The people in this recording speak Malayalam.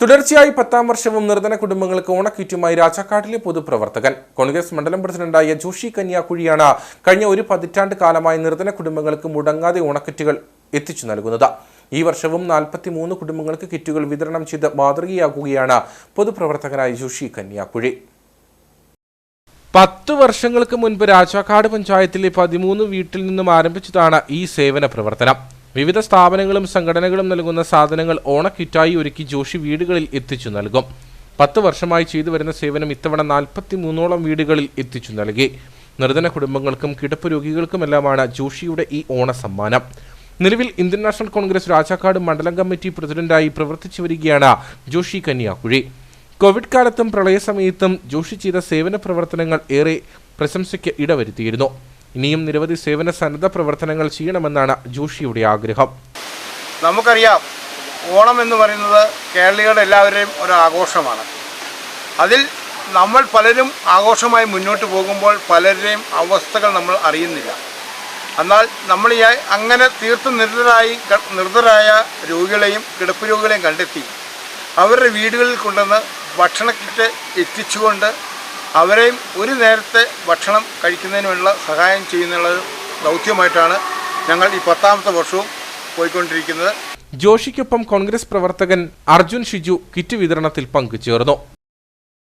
തുടർച്ചയായി പത്താം വർഷവും നിർധന കുടുംബങ്ങൾക്ക് ഓണക്കിറ്റുമായി രാജാക്കാട്ടിലെ പൊതുപ്രവർത്തകൻ. കോൺഗ്രസ് മണ്ഡലം പ്രസിഡന്റായ ജോഷി കന്യാക്കുഴിയാണ് കഴിഞ്ഞ ഒരു പതിറ്റാണ്ട് കാലമായി നിർധന കുടുംബങ്ങൾക്ക് മുടങ്ങാതെ ഓണക്കിറ്റുകൾ എത്തിച്ചു നൽകുന്നത്. ഈ വർഷവും നാൽപ്പത്തി മൂന്ന് കുടുംബങ്ങൾക്ക് കിറ്റുകൾ വിതരണം ചെയ്ത് മാതൃകയാകുകയാണ് പൊതുപ്രവർത്തകനായ ജോഷി കന്യാക്കുഴി പത്ത് വർഷങ്ങൾക്ക് മുൻപ് രാജാക്കാട് പഞ്ചായത്തിലെ പതിമൂന്ന് വീട്ടിൽ നിന്നും ആരംഭിച്ചതാണ് ഈ സേവന പ്രവർത്തനം. വിവിധ സ്ഥാപനങ്ങളും സംഘടനകളും നൽകുന്ന സാധനങ്ങൾ ഓണക്കിറ്റായി ഒരുക്കി ജോഷി വീടുകളിൽ എത്തിച്ചു നൽകും. പത്ത് വർഷമായി ചെയ്തു വരുന്ന സേവനം ഇത്തവണ നാൽപ്പത്തി മൂന്നോളം വീടുകളിൽ എത്തിച്ചു നൽകി. നിർധന കുടുംബങ്ങൾക്കും കിടപ്പ് രോഗികൾക്കുമെല്ലാമാണ് ജോഷിയുടെ ഈ ഓണ സമ്മാനം നിലവിൽ ഇന്ത്യൻ നാഷണൽ കോൺഗ്രസ് രാജാക്കാട് മണ്ഡലം കമ്മിറ്റി പ്രസിഡന്റായി പ്രവർത്തിച്ചു വരികയാണ് ജോഷി കന്യാക്കുഴി കോവിഡ് കാലത്തും പ്രളയ സമയത്തും ജോഷി ചെയ്ത സേവന പ്രവർത്തനങ്ങൾ ഏറെ പ്രശംസയ്ക്ക് ഇടവരുത്തിയിരുന്നു. ഇനിയും നിരവധി സേവന സന്നദ്ധ പ്രവർത്തനങ്ങൾ ചെയ്യണമെന്നാണ് ജോഷിയുടെ ആഗ്രഹം. നമുക്കറിയാം ഓണം എന്ന് പറയുന്നത് കേരളീയരുടെ എല്ലാവരുടെയും ഒരു ആഘോഷമാണ്. അതിൽ നമ്മൾ പലരും ആഘോഷമായി മുന്നോട്ട് പോകുമ്പോൾ പലരുടെയും അവസ്ഥകൾ നമ്മൾ അറിയുന്നില്ല. എന്നാൽ നമ്മൾ ഈ അങ്ങനെ തീർത്തും നിർദ്ധരായി നിർദ്ധരായ രോഗികളെയും കിടപ്പ് രോഗികളെയും കണ്ടെത്തി അവരുടെ വീടുകളിൽ കൊണ്ടുവന്ന് ഭക്ഷണ കിറ്റ് എത്തിച്ചുകൊണ്ട് അവരെയും ഒരു നേരത്തെ ഭക്ഷണം കഴിക്കുന്നതിനുള്ള സഹായം ചെയ്യുന്നുള്ള ദൗത്യമായിട്ടാണ് ഞങ്ങൾ ഈ പത്താമത്തെ വർഷവും പോയിക്കൊണ്ടിരിക്കുന്നത്. ജോഷിക്കൊപ്പം കോൺഗ്രസ് പ്രവർത്തകൻ അർജുൻ ഷിജു കിറ്റ് വിതരണത്തിൽ പങ്കുചേർന്നു.